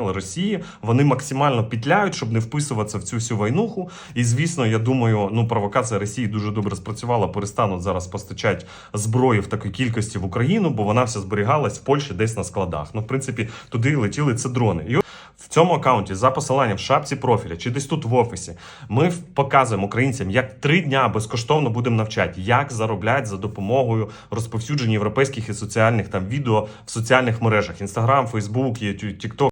Поняли? Росії вони максимально пітляють, щоб не вписуватися в цю всю войнуху. І звісно, я думаю, ну провокація Росії дуже добре спрацювала. Перестануть зараз постачати зброю в такій кількості в Україну, бо вона вся зберігалась в Польщі десь на складах. Ну, в принципі, туди летіли це дрони. І в цьому аккаунті за посиланням в шапці профіля чи десь тут в офісі ми показуємо українцям, як три дня безкоштовно будемо навчати, як заробляти за допомогою розповсюдження європейських і соціальних там відео в соціальних мережах: Інстаграм, Фейсбук, Тікток.